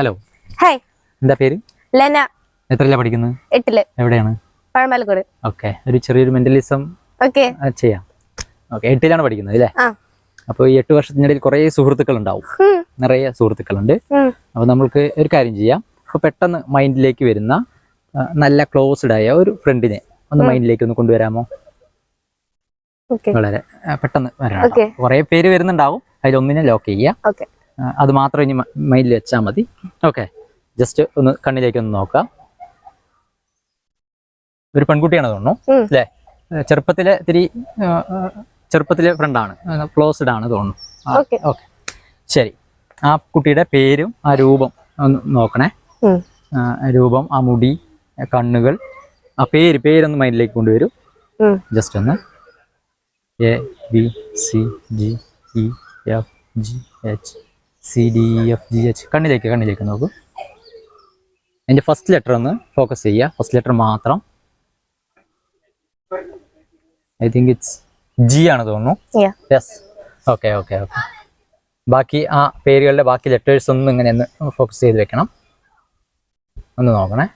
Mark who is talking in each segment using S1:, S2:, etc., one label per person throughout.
S1: Hello
S2: hi
S1: എന്താ പേര്?
S2: ലന.
S1: എത്രയാ പഠിക്കുന്നത്?
S2: എട്ടിൽ.
S1: എവിടെയാണ്?
S2: പഴമലക്കോട്.
S1: ഓക്കെ ഒരു ചെറിയൊരു മെന്റലിസം
S2: ഓക്കെ
S1: ചെയ്യാം. ഓക്കെ എട്ടിലാണ് പഠിക്കുന്നത് അല്ലേ?
S2: അപ്പൊ
S1: അപ്പോൾ ഈ എട്ട് വർഷത്തിനിടയിൽ കുറേ സുഹൃത്തുക്കൾ ഉണ്ടാവും നിറയെ സുഹൃത്തുക്കളുണ്ട്. അപ്പോൾ നമ്മൾക്ക് ഒരു കാര്യം ചെയ്യാം. അപ്പോൾ പെട്ടെന്ന് മൈൻഡിലേക്ക് വരുന്ന നല്ല ക്ലോസ്ഡ് ആയ ഒരു ഫ്രണ്ടിനെ ഒന്ന് മൈൻഡിലേക്ക് ഒന്ന് കൊണ്ടുവരാമോ? വളരെ പെട്ടെന്ന് വരണം കുറെ പേര് വരുന്നുണ്ടാവും. അതിലൊന്നിനെ ലോക്ക് ചെയ്യുക. ആ, അത് മാത്രം ഇനി മൈൻഡിൽ വെച്ചാൽ മതി. ഓക്കെ ജസ്റ്റ് ഒന്ന് കണ്ണിലേക്ക് ഒന്ന് നോക്കാം. ഒരു പെൺകുട്ടിയാണ് തോന്നുന്നു. അല്ലേ? ചെറുപ്പത്തിലെ ഇത്തിരി ചെറുപ്പത്തിലെ ഫ്രണ്ടാണ് ക്ലോസ്ഡ് ആണ് തോന്നുന്നു. ഓക്കെ ശരി. ആ കുട്ടിയുടെ പേരും ആ രൂപം ഒന്ന് നോക്കണേ. രൂപം ആ മുടി കണ്ണുകൾ ആ പേര് പേരൊന്ന് മൈൻഡിലേക്ക് കൊണ്ടുവരൂ. ജസ്റ്റ് ഒന്ന്. A B C G E F G H C D F G H കണ്ണിലേക്ക് കണ്ണിലേക്ക് നോക്കൂ. അതിന്റെ ഫസ്റ്റ് ലെറ്റർ ഒന്ന് ഫോക്കസ് ചെയ്യുക. ഫസ്റ്റ് ലെറ്റർ മാത്രം. ഐ തിങ്ക് ഇറ്റ്സ് ജി ആണ് തോന്നുന്നു. യെസ് ഓക്കെ ഓക്കെ ഓക്കെ ബാക്കി ആ പേരുകളുടെ ബാക്കി ലെറ്റേഴ്സ് ഒന്നും ഇങ്ങനെ ഒന്ന് ഫോക്കസ് ചെയ്ത് വെക്കണം. ഒന്ന് നോക്കണേ.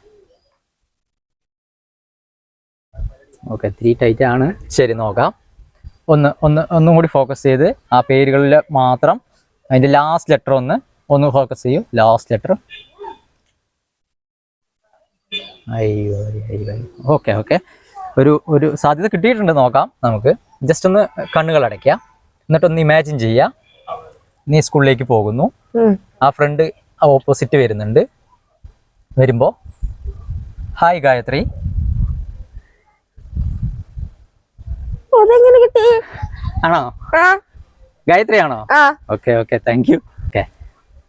S1: ഓക്കെ ത്രീ ടൈറ്റ് ആണ്. ശരി നോക്കാം. ഒന്ന് ഒന്ന് ഒന്നും കൂടി ഫോക്കസ് ചെയ്ത് ആ പേരുകളിൽ മാത്രം അതിന്റെ ലാസ്റ്റ് ലെറ്റർ ഒന്ന് ഒന്ന് ഫോക്കസ് ചെയ്യൂ. ലാസ്റ്റ് ലെറ്റർ അയ്യോ ഓക്കെ ഓക്കെ ഒരു ഒരു സാധ്യത കിട്ടിയിട്ടുണ്ട് നോക്കാം നമുക്ക്. ജസ്റ്റ് ഒന്ന് കണ്ണുകൾ അടയ്ക്കുക. എന്നിട്ടൊന്ന് ഇമാജിൻ ചെയ്യുക. നീ സ്കൂളിലേക്ക് പോകുന്നു. ആ ഫ്രണ്ട് ഓപ്പോസിറ്റ് വരുന്നുണ്ട്. വരുമ്പോൾ ഹായ് ഗായത്രി.
S2: അതെങ്ങനെ കിട്ടി?
S1: ആണോ? ഗായത്രി ആണോ okay okay thank you okay.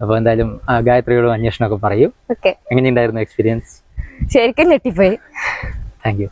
S1: അപ്പൊ എന്തായാലും ഗായത്രിയോടും അന്വേഷണമൊക്കെ പറയൂ. എങ്ങനെയുണ്ടായിരുന്നു എക്സ്പീരിയൻസ്
S2: ശരിക്കും ഞെട്ടിപ്പോയി.
S1: Thank you